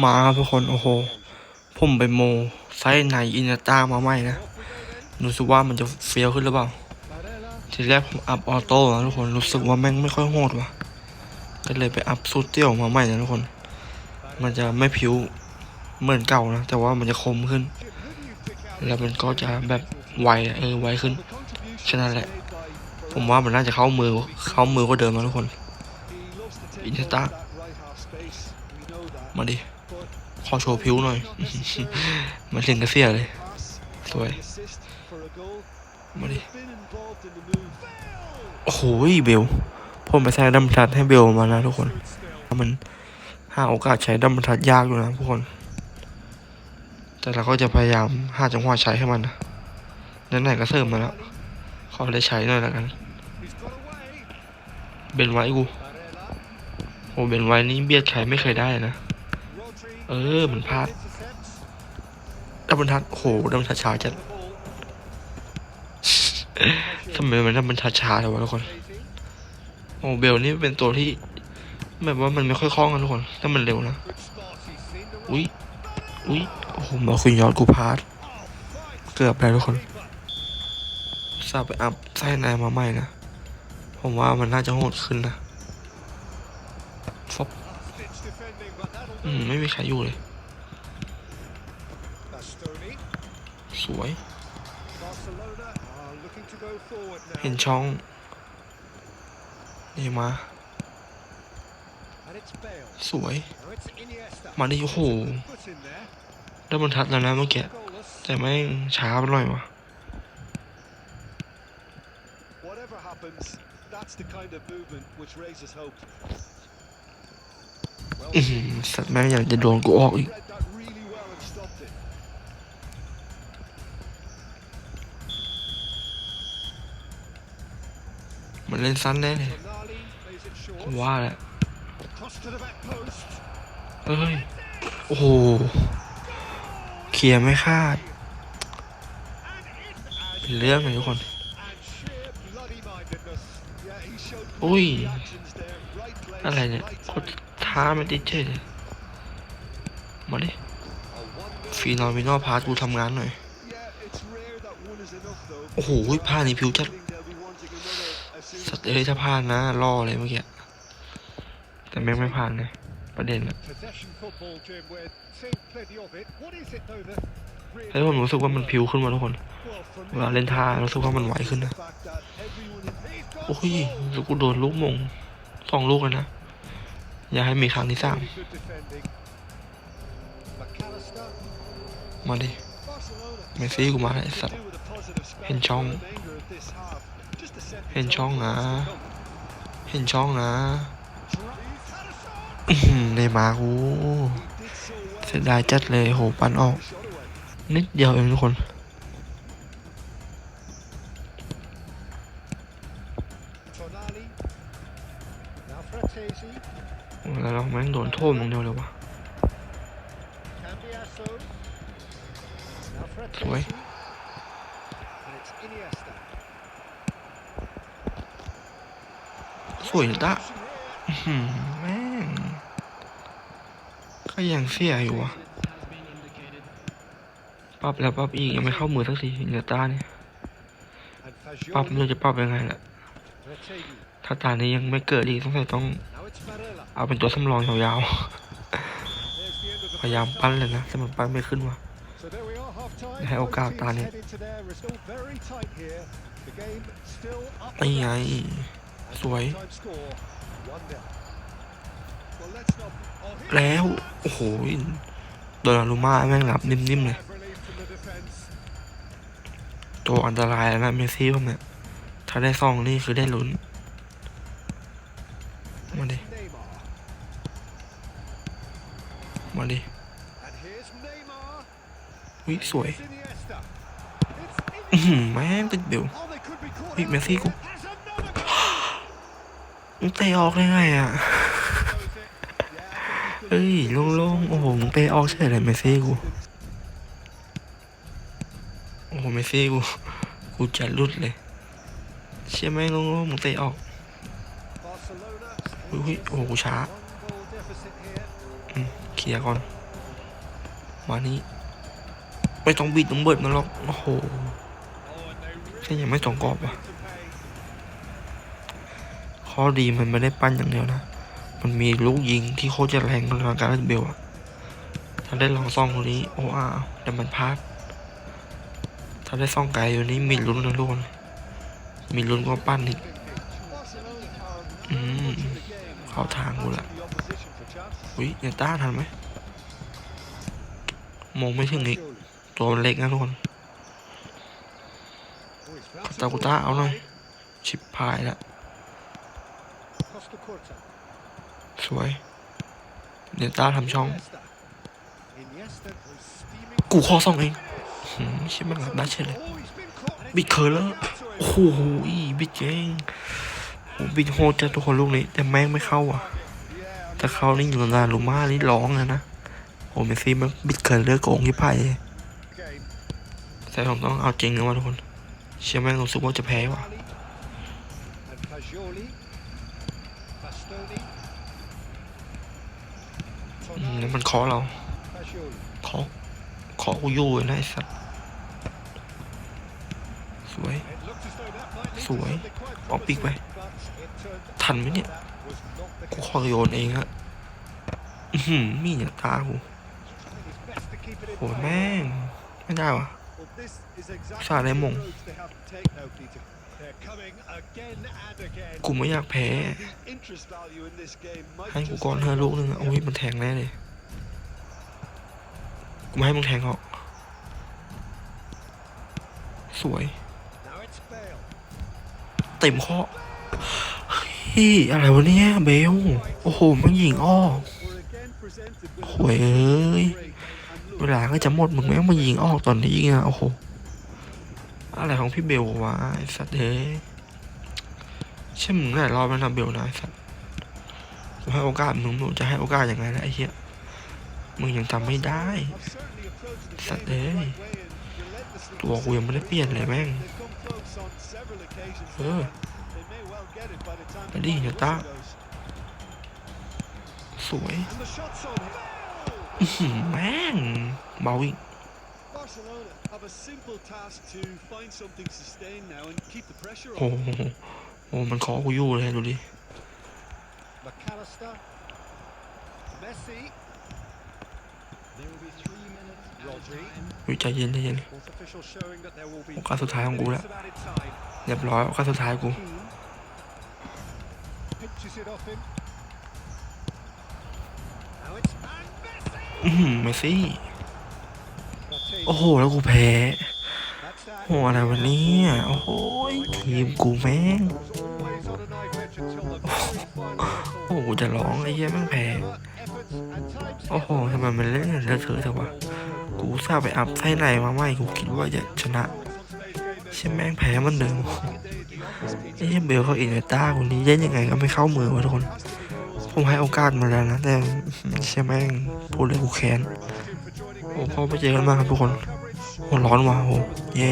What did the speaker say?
มาครับทุกคนโอ้โห ผมไปโมไซส์ในอินต้ามาใหม่นะรู้สึกว่ามันจะเฟี้ยวขึ้นหรือเปล่า ทีแรกผมอัพออโต้นะทุกคนรู้สึกว่าแม่งไม่ค่อยโหดว่ะก็เลยไปอัพสูตเตี้ยวมาใหม่นะทุกคน มันจะไม่ผิวเหมือนเก่านะ แต่ว่ามันจะคมขึ้น แล้วมันก็จะแบบไวเออไวขึ้นแค่นั้นแหละ ผมว่ามันน่าจะเข้ามือเข้ามือกว่าเดิมนะทุกคนอินต้ามาดิ อโชว์ผิวหน่อย มันถึงกระเสียเลย สวย มาดิ โอ้โหเบลผมไปใช้ดัมทัดให้เบลมานะทุกคน มันหาโอกาสใช้ดัมทัดยากอยู่นะทุกคน แต่เราก็จะพยายามหาจังหวะใช้ให้มันนะนั่นไหนก็เสริมมาแล้ว ขอได้ใช้หน่อยแล้วกันเบนไว้กูโอ้เบนไว้นี่เบียดใครไม่เคยได้นะ เออมันพลาดดับเบิลทัดโอ้โหดับเบิลทัดช้าจัดทำไมมันดับเบิลทัดช้าเลยวะทุกคนโอ้เบลนี่เป็นตัวที่แบบว่ามันไม่ค่อยคล่องกันทุกคนถ้ามันเร็วนะอุ้ยอุ้ยโอ้โหมาคุยยอดกูพลาดเกือบแล้วทุกคนทราบไปอัพไส้ในมาใหม่นะ ผมว่ามันน่าจะโหดขึ้นนะฟบ อืมไม่มีใครอยู่เลย สวย เห็นช่อง นี่มา สวย มาดิโอ้โหได้บรรทัดแล้วนะเมื่อกี้ แต่ไม่งช้าไปหน่อยวะ สัตว์แม่งอยากจะโดนกูออกอีกมันเล่นสั้นแน่เลยว่าแหละเฮ้ย โอ้โหเคลียร์ไม่คาด เป็นเรื่องเลยทุกคน อุ้ย อะไรเนี่ยโคตร ท้ามันติดเฉยมาดิฟีนอลมินอลพาร์กูทำงานหน่อย โอ้โหผ้านี่ผิวจัด สัตว์เลยถ้าผ่านนะล่อเลยเมื่อกี้ แต่แม่งไม่ผ่านเลยประเด็นอะเฮ้ยผมรู้สึกว่ามันผิวขึ้นมาทุกคน เวลาเล่นท่ารู้สึกว่ามันไหวขึ้นนะ โอ้ยรู้กูโดนลูกมงสองลูกเลยนะ อย่าให้มีครั้งที่สามมาดิเมซี่กูมาไอ้สัตว์เห็นช่อง เห็นช่องนะ เห็นช่องนะในมากูเสียดายจัดเลยโหปันออก นิดเดียวเองทุกคน เราแม่งโดนโทษมึงเดียวเลยวะ Cambiasso. Now Frattesi. Sorry. And it's Iniesta. สวยตะ Option here. อื้อหือแม่งก็ยังเสียอยู่วะปรับแล้วปรับอีกยังไม่เข้ามือสักทีเนือตาเนี่ยปรับไม่ Fagioli. รู้จะปรับยังไงล่ะถ้าตานี้ยังไม่เกิดอีกต้องใส่ต้อง เอาเป็นตัวสำรองยาวๆ พยายามปั้นเลยนะแต่มันปั้นไม่ขึ้นว่ะให้โอกาสตาเนี่ยไม่ไงสวย แล้ว โอ้โหโดนารุมาแม่งหลับนิ่มๆเลยตัวอันตรายแล้วนะเมซี่ผมเนี่ย ถ้าได้ซองนี่คือได้ลุ้น มาดิ มาดิวิสวยอืมแม่งติดเดียวอีกเมสซี่กูมึงเตะออกได้ไงอะเฮ้ยโล่งๆ โอ้โหมึงเตะออกเฉยเลยเมสซี่กู โอ้โหเมสซี่กู กูจะรุดเลย เชื่อไหมงโล่งๆมึงเตะออก อุ้ยโอ้โหช้าเคลียร์ก่อน มานี้ไม่ต้องบิดต้องเบิดมันหรอก โอ้โหแค่ยังไม่ต้องกรอบว่ะ ข้อดีมันไม่ได้ปั้นอย่างเดียวนะ มันมีลูกยิงที่โคตรจะแรงทางการเล่นเบลอะถ้าได้ลองซ่องตรงนี้ โอ้อาแต่มันพลาด ถ้าได้ซ่องไกลอยู่นี้มีลุ้นนะทุกคนมีลุ้นกว่าปั้นอีกอืม เข้าทางกูละอุ้ยเนี่ยต้าทันไหมมองไม่ถึงอีก ตัวมันเล็กนะทุกคนตากุต้าเอาหน่อย ชิบพายละสวย เนี่ยต้าทำช่อง กูข้อสองเองหืมชิบมันหลับได้เฉยเลย บิดเคอร์เลอร์ โอ้โหอีบิดเก่งโอ้ บิดโหดจัดทุกคนลูกนี้ แต่แม่งไม่เข้าอะถ้าเขานี่อยู่นานลูมานี่ร้องเลยนะโอ้เมซี่มันบิดเคอร์เลอร์โกงที่ไพ่แต่ผมต้องเอาจริงนะว่าทุกคน เชื่อแม่งรู้สึกว่าจะแพ้ว่ะอืมแล้วมันเคาะเราเคาะเคาะกูอยู่เลยนะไอ้สัตว์สวย สวยออกปีกไป ทันไหมเนี่ย กูขอโยนเองฮะหือมีเนี่ยตากูโหแม่ง ไม่ได้วะสาได้มง กูไม่อยากแพ้ ให้กูก่อนเธอลูกหนึ่งอะโอ้ยมันแทงแน่เลย กูไม่ให้มึงแทงหรอก สวย เต็มข้อ เฮ้ยอะไรวะเนี่ยเบล โอ้โหมันยิงอ้อโหยเอ้ย เวลาก็จะหมดมึงแม่งมายิงออกตอนนี้ไงโอ้โห อะไรของพี่เบลวะไอ้สัตว์เอ้ยใช่มึงหลายรอบแล้วนะเบลนะไอ้สัตว์กูให้โอกาสมึงมึงจะให้โอกาสยังไงล่ะไอ้เหี้ย มึงยังทำไม่ได้ สัตว์เอ้ยตัวกูยังไม่ได้เปลี่ยนเลยแม่ง เออ ไปดิเดี๋ยวตาสวยอื้อหือแม่งเบาอีก Barcelona have a simple task to find something sustained now and keep the pressure โอ้ on. โหโอ้มันขอกูอยู่เลยดูดิ McAllister, Messi. There will be three minutes. Rodri. วิใจเย็นใจเย็นโอกาสสุดท้ายของกูแล้วเรียบร้อยโอกาสสุดท้ายกูเมซี่โอ้โห แล้วกูแพ้โอ้อะไรวันนี้โอ้โหทีมกูแม่งโอ้โหจะร้องไอ้เหี้ยแม่งแพ้โอ้โหทำไมมันเล่นเลอะเทอะจังวะ กูอุตสาบไปอัพไส้ในมาใหม่กูคิดว่าจะชนะใช่แม่งแพ้มันเดิมไอ้เหี้ยเบลเขาอินเวต้าคนนี้เล่นยังไงก็ไม่เข้ามือวะทุกคนผมให้โอกาสมาแล้วนะแต่ใช่แม่งพูดเลยกูแค้นโอ้พอไปเจอกันมากครับทุกคนโอ้ร้อนว่ะโอ้แย่